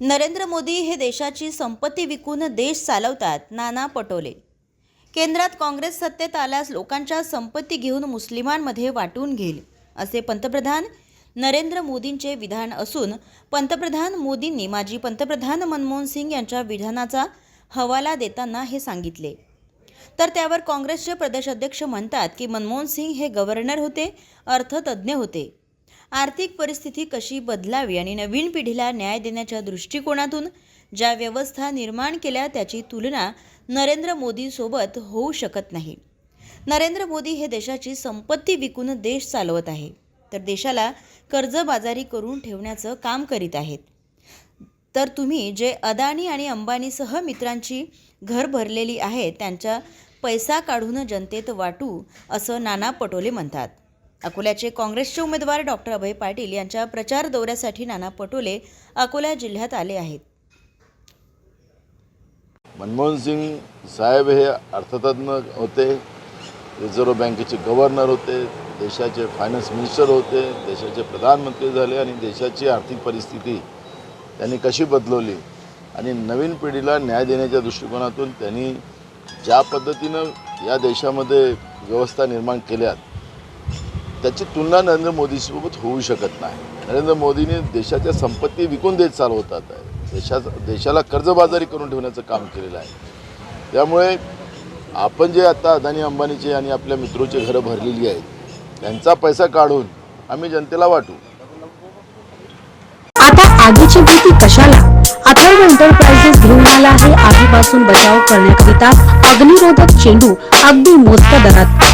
नरेंद्र मोदी हे देशाची संपत्ती विकून देश चालवतात नाना पटोले. केंद्रात काँग्रेस सत्तेत आल्यास लोकांच्या संपत्ती घेऊन मुस्लिमांमध्ये वाटून घेईल असे पंतप्रधान नरेंद्र मोदींचे विधान असून पंतप्रधान मोदींनी माजी पंतप्रधान मनमोहन सिंग यांच्या विधानाचा हवाला देताना हे सांगितले. तर त्यावर काँग्रेसचे प्रदेशाध्यक्ष म्हणतात की मनमोहन सिंग हे गव्हर्नर होते अर्थतज्ज्ञ होते. आर्थिक परिस्थिती कशी बदलावी आणि नवीन पिढीला न्याय देण्याच्या दृष्टिकोनातून ज्या व्यवस्था निर्माण केल्या त्याची तुलना नरेंद्र मोदीसोबत होऊ शकत नाही. नरेंद्र मोदी हे देशाची संपत्ती विकून देश चालवत आहे. तर देशाला कर्जबाजारी करून ठेवण्याचं काम करीत आहेत. तर तुम्ही जे अदानी आणि अंबानीसह मित्रांची घर भरलेली आहे त्यांचा पैसा काढून जनतेत वाटू असं नाना पटोले म्हणतात. अकोल्याचे काँग्रेसचे उमेदवार डॉक्टर अभय पाटील यांच्या प्रचार दौऱ्यासाठी नाना पटोले अकोला जिल्ह्यात आले आहेत. मनमोहन सिंग साहेब हे अर्थतज्ञ होते रिझर्व्ह बँकेचे गव्हर्नर होते देशाचे फायनान्स मिनिस्टर होते देशाचे प्रधानमंत्री झाले आणि देशाची आर्थिक परिस्थिती त्यांनी कशी बदलवली आणि नवीन पिढीला न्याय देण्याच्या दृष्टिकोनातून त्यांनी ज्या पद्धतीनं या देशामध्ये व्यवस्था निर्माण केल्यात त्याची तुलना नरेंद्र मोदीसोबत होऊ शकत नाही. नरेंद्र मोदींनी देशाच्या संपत्ती विकून देत चालवतात. आहे देशा देशाला कर्जबाजारी करून ठेवण्याचं काम केलेलं आहे. त्यामुळे आपण जे आता अदानी अंबानीचे आणि आपल्या मित्रोचे घरं भरलेली आहेत त्यांचा पैसा काढून आम्ही जनतेला वाटू. आता आगीची भीती कशाला? अथर्व एंटरप्राइजेस घेऊन आला आहे. आगीपासून बचाव करण्याकरिता अग्निरोधक चेंडू अगदी मोजक्या दरात